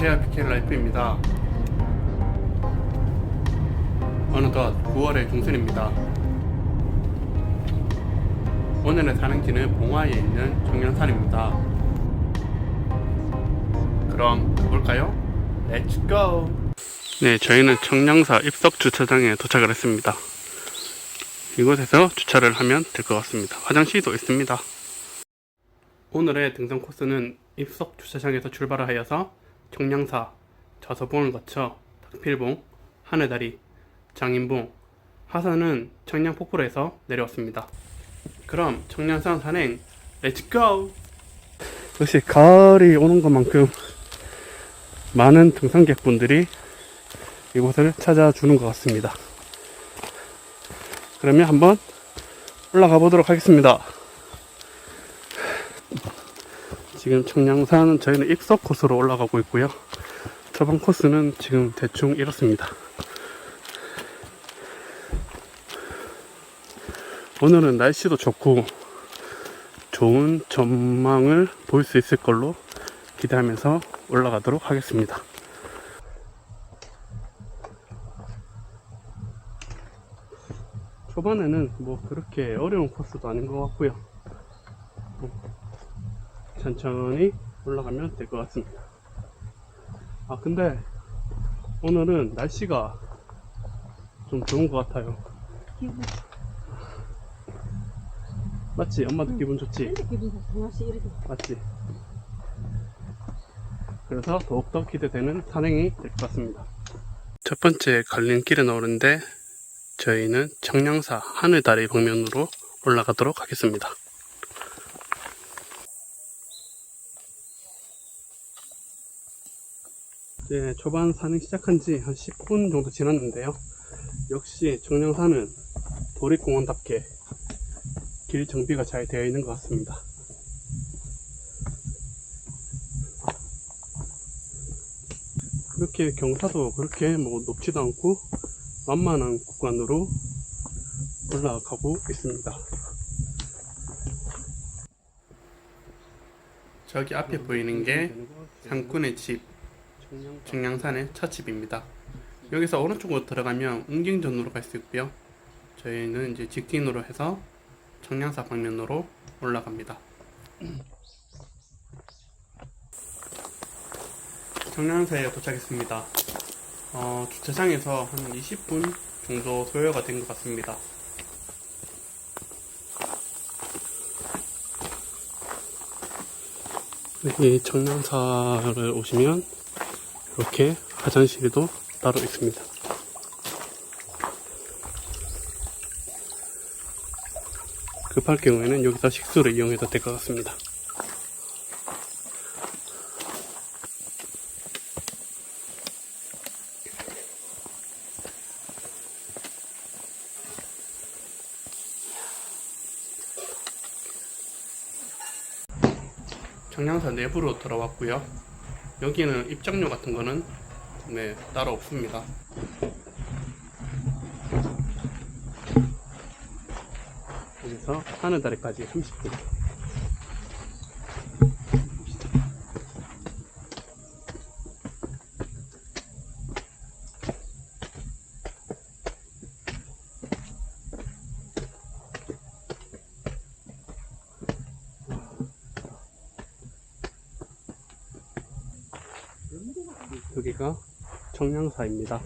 안녕하세요. 비켈라이프입니다. 어느덧 9월의 중순입니다. 오늘의 산행지는 봉화에 있는 정량산입니다. 그럼 가볼까요? 렛츠고 네 저희는 청량사 입석 주차장에 도착을 했습니다. 이곳에서 주차를 하면 될 것 같습니다. 화장실도 있습니다. 오늘의 등산 코스는 입석 주차장에서 출발을 하여서 청량사, 자서봉을 거쳐 탁필봉, 하늘다리, 장인봉, 하산은 청량 폭포로에서 내려왔습니다. 그럼 청량산 산행 렛츠고! 역시 가을이 오는 것만큼 많은 등산객분들이 이곳을 찾아주는 것 같습니다. 그러면 한번 올라가 보도록 하겠습니다. 지금 청량산 저희는 입석 코스로 올라가고 있고요. 저번 코스는 지금 대충 이렇습니다. 오늘은 날씨도 좋고 좋은 전망을 볼 수 있을 걸로 기대하면서 올라가도록 하겠습니다. 초반에는 뭐 그렇게 어려운 코스도 아닌 것 같고요. 천천히 올라가면 될 것 같습니다. 아, 근데 오늘은 날씨가 좀 좋은 것 같아요. 맞지? 엄마도 응. 기분 좋지? 맞지? 그래서 더욱더 기대되는 산행이 될 것 같습니다. 첫 번째 갈림길에 나오는데 저희는 청량사 하늘다리 방면으로 올라가도록 하겠습니다. 이제 초반 산행 시작한 지 한 10분 정도 지났는데요. 역시 청량산은 도립공원답게 길 정비가 잘 되어 있는 것 같습니다. 그렇게 경사도 그렇게 뭐 높지도 않고 만만한 구간으로 올라가고 있습니다. 저기 앞에 보이는 게 상군의 집, 청량산의 첫 집입니다. 여기서 오른쪽으로 들어가면 웅경전으로 갈 수 있고요. 저희는 이제 직진으로 해서 청량사 방면으로 올라갑니다. 청량사에 도착했습니다. 어, 주차장에서 한 20분 정도 소요가 된 것 같습니다. 이 청량사를 오시면 이렇게 화장실도 따로 있습니다. 급할 경우에는 여기서 식수를 이용해도 될 것 같습니다. 청량사 내부로 들어왔고요. 여기는 입장료 같은 거는 네, 따로 없습니다. 여기서 하늘다리까지 30분. 여기가 청량사입니다.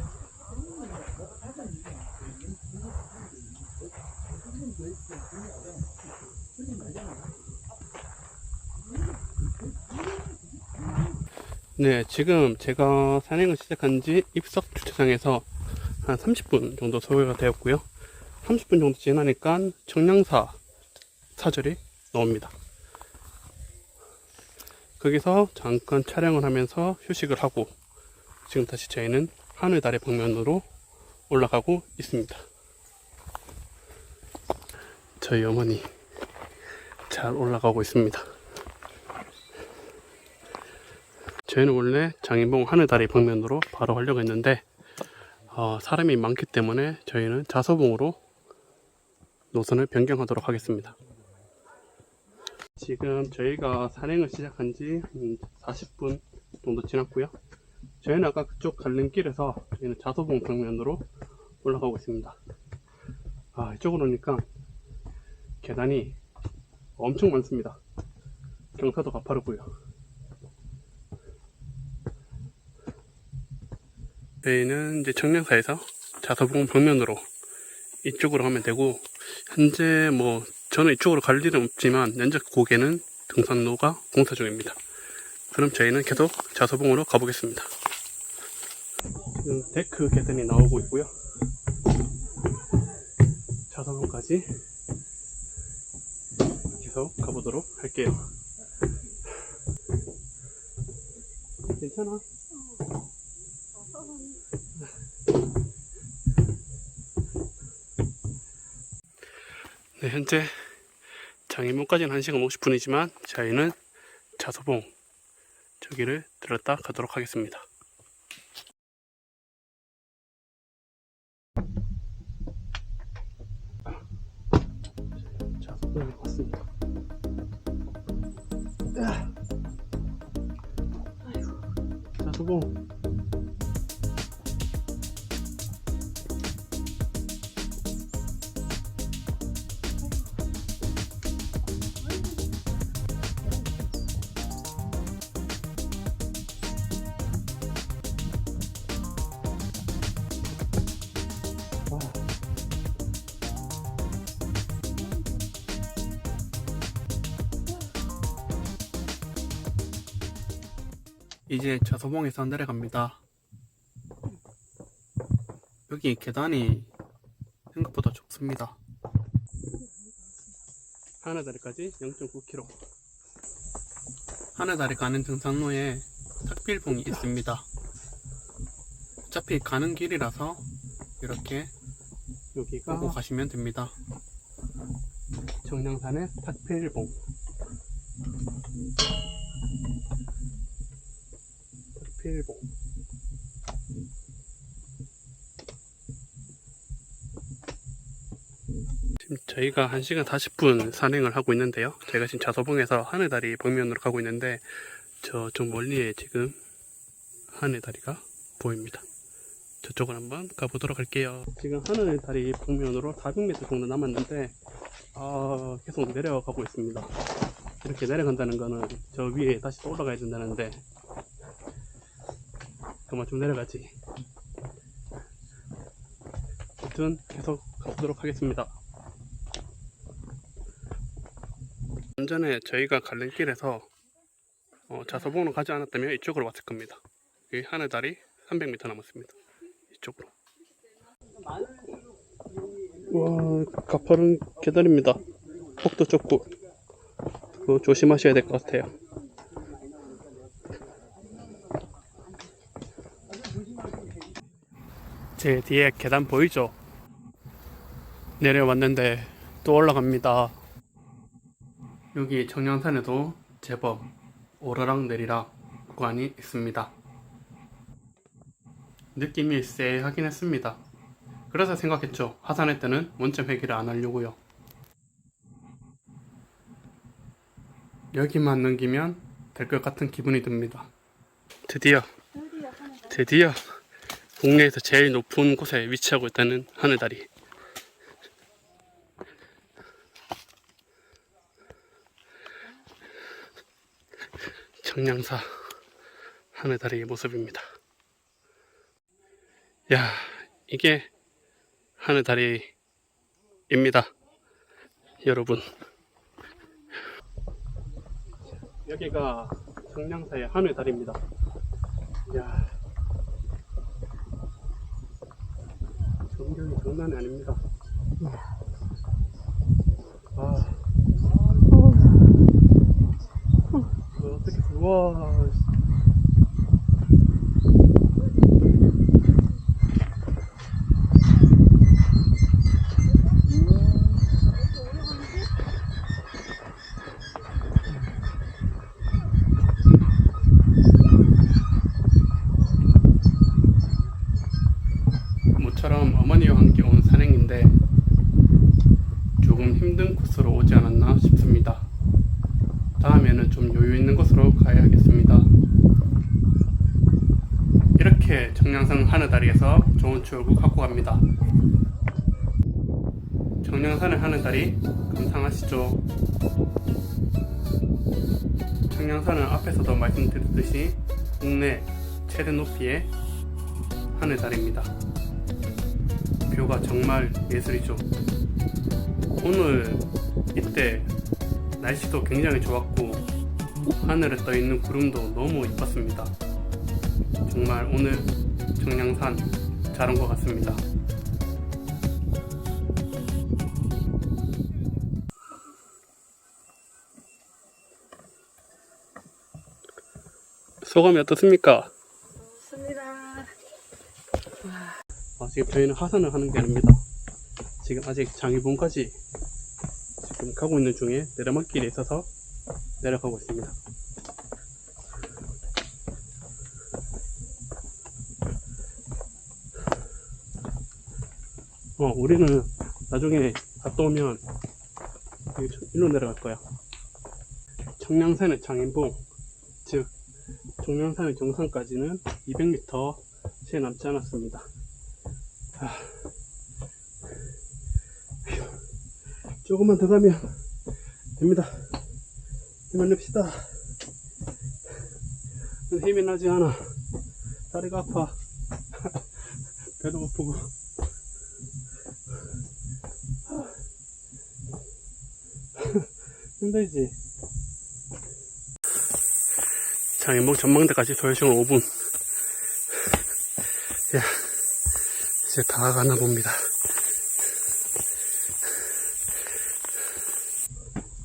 네, 지금 제가 산행을 시작한 지 입석 주차장에서 한 30분 정도 소요가 되었고요. 30분 정도 지나니까 청량사 사절이 나옵니다. 거기서 잠깐 촬영을 하면서 휴식을 하고 지금 다시 저희는 하늘다리 방면으로 올라가고 있습니다. 저희 어머니 잘 올라가고 있습니다. 저희는 원래 장인봉 하늘다리 방면으로 바로 하려고 했는데 어, 사람이 많기 때문에 저희는 자서봉으로 노선을 변경하도록 하겠습니다. 지금 저희가 산행을 시작한 지한 40분 정도 지났고요. 저희는 아까 그쪽 갈림길에서 저희는 자소봉 방면으로 올라가고 있습니다. 아, 이쪽으로 오니까 계단이 엄청 많습니다. 경사도 가파르고요. 저희는 이제 청량사에서 자소봉 방면으로 이쪽으로 가면 되고 현재 뭐 저는 이쪽으로 갈 일은 없지만 면적 고개는 등산로가 공사 중입니다. 그럼 저희는 계속 자소봉으로 가보겠습니다. 지금 데크 계단이 나오고 있고요. 자소봉까지 계속 가보도록 할게요. 괜찮아? 네, 현재 장애문까지는 1시간 50분이지만 저희는 자소봉 저기를 들었다 가도록 하겠습니다. 이제 자소봉에서 내려갑니다. 여기 계단이 생각보다 좁습니다. 하늘다리까지 0.9km. 하늘다리 가는 등산로에 탁필봉이 있습니다. 어차피 가는 길이라서 이렇게 여기가 보고 가시면 됩니다. 정량산의 탁필봉. 탁필봉. 지금 저희가 1시간 40분 산행을 하고 있는데요. 제가 지금 자소봉에서 하늘다리 벽면으로 가고 있는데 저쪽 멀리에 지금 하늘다리가 보입니다. 저쪽을 한번 가보도록 할게요. 지금 하늘다리 벽면으로 400m 정도 남았는데 아, 계속 내려가고 있습니다. 이렇게 내려간다는 거는 저 위에 다시 또 올라가야 된다는데 그만 좀 내려가지. 아무튼 계속 가보도록 하겠습니다. 좀 전에 저희가 갈림길에서 어, 자서봉으로 가지 않았다면 이쪽으로 왔을 겁니다. 여기 하늘다리 300m 남았습니다. 이쪽으로. 와, 가파른 계단입니다. 폭도 좁고 그거 조심하셔야 될 것 같아요. 제 뒤에 계단 보이죠? 내려왔는데 또 올라갑니다. 여기 청량산에도 제법 오르락 내리락 구간이 있습니다. 느낌이 쎄하긴 했습니다. 그래서 생각했죠. 하산할 때는 원점 회귀를 안 하려고요. 여기만 넘기면 될 것 같은 기분이 듭니다. 드디어, 드디어 국내에서 제일 높은 곳에 위치하고 있다는 하늘다리. 청량사 하늘다리의 모습입니다. 야, 이게 하늘다리입니다. 여러분. 여기가 청량사의 하늘다리입니다. 야, 전경이 장난이 아닙니다. 아, 그 어떻게 우와. 모처럼 어머니와 함께 온 산행인데 청량산 하늘다리에서 좋은 추억을 갖고 갑니다. 청량산의 하늘다리 감상하시죠. 청량산은 앞에서도 말씀드렸듯이 국내 최대 높이의 하늘다리입니다. 뷰가 정말 예술이죠. 오늘 이때 날씨도 굉장히 좋았고 하늘에 떠 있는 구름도 너무 이뻤습니다. 정말 오늘 청량산 잘 온 것 같습니다. 소감이 어떻습니까? 좋습니다. 아, 지금 저희는 하산을 하는 게 아닙니다. 지금 아직 장위봉까지 지금 가고 있는 중에 내려막길에 있어서 내려가고 있습니다. 어, 우리는 나중에 갔다 오면 일로 내려갈 거야. 청량산의 장인봉, 즉 청량산의 정상까지는 200m 채 남지 않았습니다. 아. 휴. 조금만 더 가면 됩니다. 힘을 냅시다. 힘이 나지 않아. 다리가 아파. 배도 고프고. 힘들지? 장인목 전망대까지 도열시간 5분. 야, 이제 다 가나 봅니다.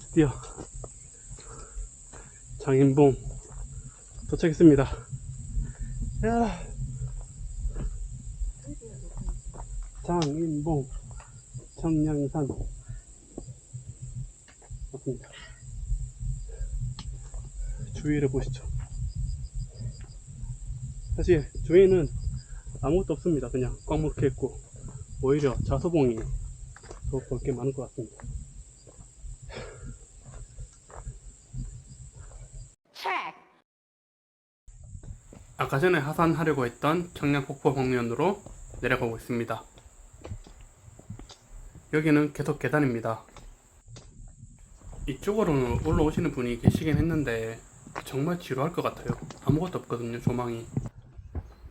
드디어 장인봉 도착했습니다. 야, 장인봉 청량산 주위를 보시죠. 사실 주위에는 아무것도 없습니다. 그냥 꽉 막혀 있고 오히려 자소봉이 더 볼 게 많은 것 같습니다. 아까 전에 하산하려고 했던 청량폭포 방면으로 내려가고 있습니다. 여기는 계속 계단입니다. 이쪽으로는 올라오시는 분이 계시긴 했는데 정말 지루할 것 같아요. 아무것도 없거든요, 조망이.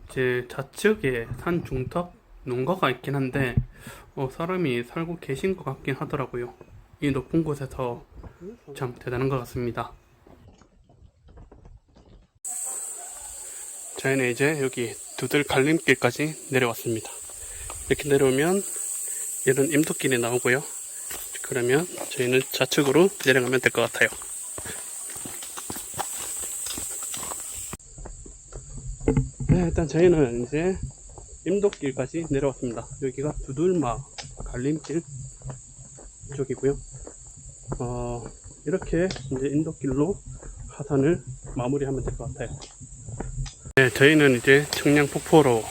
제 좌측에 산 중턱 농가가 있긴 한데 어, 사람이 살고 계신 것 같긴 하더라고요. 이 높은 곳에서 참 대단한 것 같습니다. 저희는 이제 여기 두들 갈림길까지 내려왔습니다. 이렇게 내려오면 이런 임도길이 나오고요. 그러면 저희는 좌측으로 내려가면 될 것 같아요. 네, 일단 저희는 이제 임도길까지 내려왔습니다. 여기가 두들마 갈림길 쪽이고요. 어, 이렇게 이제 인도길로 하산을 마무리하면 될 것 같아요. 네, 저희는 이제 청량폭포로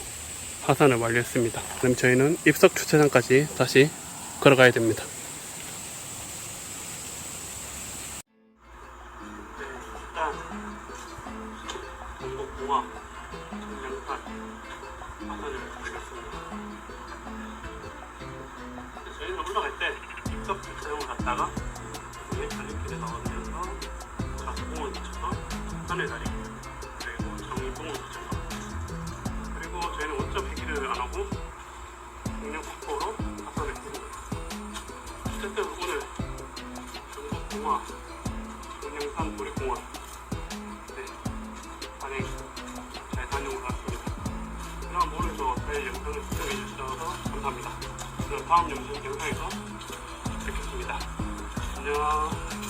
하산을 완료했습니다. 그럼 저희는 입석 주차장까지 다시 걸어가야 됩니다. 청량산 하산을 완료했습니다. 저희는 올라갈 때 입석 주차장을 갔다가 위에 달림길에 나오면서 자수공원 도착하 하늘 다리 그리고 정의공원 도착하 그리고 저희는 원점 회기를 안 하고 경량 폭포로 하산했고 어쨌든 오늘 경복공화 청량산 도립공원 영상을 시청해 주셔서 감사합니다. 그럼 다음 영상 영상에서 뵙겠습니다. 안녕.